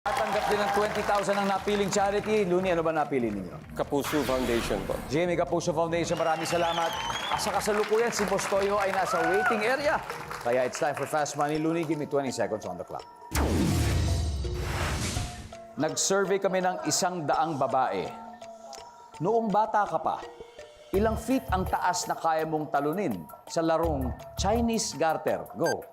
Tatanggap din ng 20,000 ang napiling charity. Luni, ano ba napili ninyo? Kapuso Foundation po. Jamie Kapuso Foundation, maraming salamat. Asa kasalukuyan, si Bostoyo ay nasa waiting area. Kaya it's time for Fast Money. Luni, give me 20 seconds on the clock. Nag-survey kami ng isang daang babae. Noong bata ka pa, ilang feet ang taas na kaya mong talunin sa larong Chinese Garter? Go.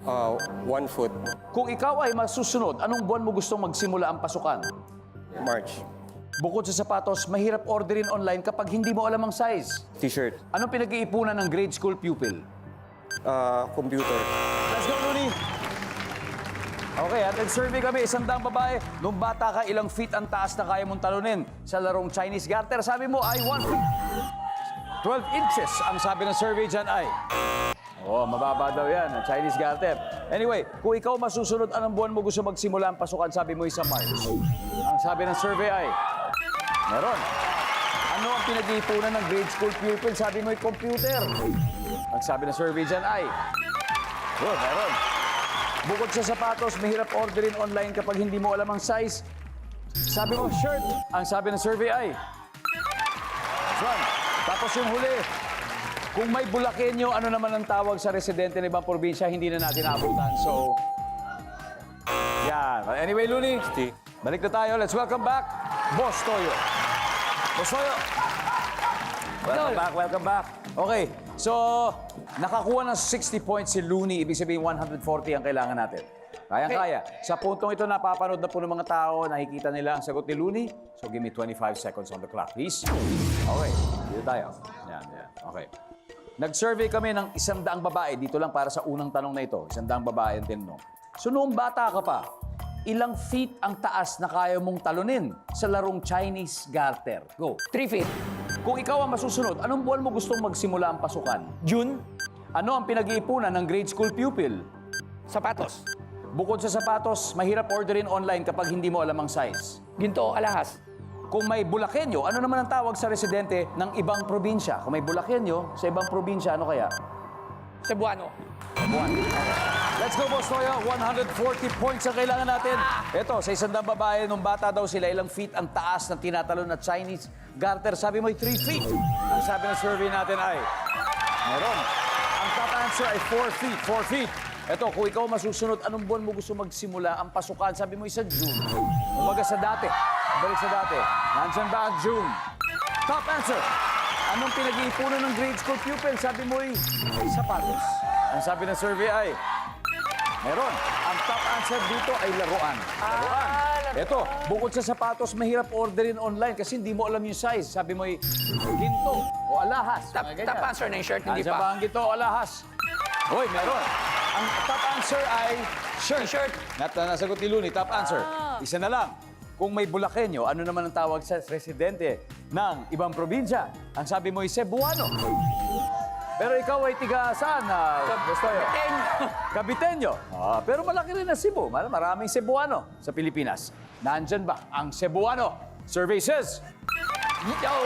Uh, one foot. Kung ikaw ay masusunod, anong buwan mo gustong magsimula ang pasukan? March. Bukod sa sapatos, mahirap orderin online kapag hindi mo alam ang size. T-shirt. Anong pinag-iipunan ng grade school pupil? Uh, computer. Let's go, Looney! Okay, at nag-survey kami, isang daang babae. Nung bata ka, ilang feet ang taas na kaya mong talunin sa larong Chinese Garter? Sabi mo ay 1 feet. 12 inches ang sabi ng survey dyan ay. Oh, mababa daw yan, Chinese Garter. Anyway, kung ikaw masusunod, anong buwan mo gusto magsimula ang pasukan? Sabi mo sa March. Ang sabi ng survey ay, meron. Ano ang pinag-iipunan ng grade school pupil? Sabi mo computer. Ang sabi ng survey dyan ay, oh, meron. Bukod sa sapatos, mahirap orderin online kapag hindi mo alam ang size. Sabi mo, shirt. Ang sabi ng survey ay, That's one. Tapos yung huli, kung may bulakenyo, ano naman ang tawag sa residente ng ibang probinsya, hindi na natin abutan. So, yan. Anyway, Luni, balik na tayo. Let's welcome back, Boss Toyo. Boss Toyo. Welcome back, welcome back. Okay, so, nakakuha ng 60 points si Looney. Ibig sabihin, 140 ang kailangan natin. Kaya-kaya. Sa puntong ito, napapanood na po ng mga tao, nakikita nila ang sagot ni Looney. So, give me 25 seconds on the clock, please. Okay, dito tayo. Yan, yan. Okay. Nag-survey kami ng isang daang babae. Dito lang para sa unang tanong na ito. Isang daang babae ang tinanong. So, noong bata ka pa, ilang feet ang taas na kaya mong talunin sa larong Chinese Garter? Go. 3 feet. Kung ikaw ang masusunod, anong buwan mo gustong magsimula ang pasukan? June. Ano ang pinag-iipunan ng grade school pupil? Sapatos. Bukod sa sapatos, mahirap orderin online kapag hindi mo alam ang size. Ginto, alahas. Kung may bulakenyo, ano naman ang tawag sa residente ng ibang probinsya? Kung may bulakenyo, sa ibang probinsya, ano kaya? Cebuano. Buwan. Let's go, Boss Toyo. 140 points ang kailangan natin. Ito, sa isang babae, nung bata daw sila, ilang feet ang taas ng tinatalon na Chinese garter. Sabi mo ay 3 feet. Ang sabi ng survey natin ay, meron. Ang top answer ay 4 feet. 4 feet. Ito, kung ikaw masusunod, anong buwan mo gusto magsimula ang pasukan? Sabi mo isa June. Umaga sa dati. Balik sa dati. Nandiyan ba ang June? Top answer. Anong pinag-iipunan ng grade school pupil? Sabi mo ay sapatos. Ang sabi ng survey ay, meron. Ang top answer dito ay laruan. Laruan. Ito, bukod sa sapatos, mahirap orderin online kasi hindi mo alam yung size. Sabi mo ay ginto o alahas. Top, Mga ganyan. answer na yung shirt, hindi Nandiyan ba pa. ang ginto o alahas? Hoy, meron. Ang top answer ay shirt. T-shirt. Nat nasagot ni Luni, top answer. Isa na lang. Kung may bulakenyo, ano naman ang tawag sa residente ng ibang probinsya? Ang sabi mo ay Cebuano. Pero ikaw ay tiga saan? Uh, Ten. Kabitenyo. Ah, pero malaki rin ang Cebu. Mar- Maraming Cebuano sa Pilipinas. Nandyan ba ang Cebuano? Survey says... Yo!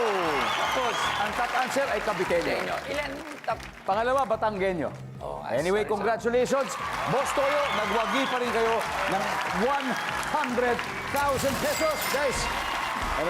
Tapos, ang top answer ay Kabitenyo. Ilan top? Pangalawa, Batanggenyo. Oh, ay, anyway, sorry, congratulations. Boss Toyo, nagwagi pa rin kayo ng 100,000 pesos. Guys, ano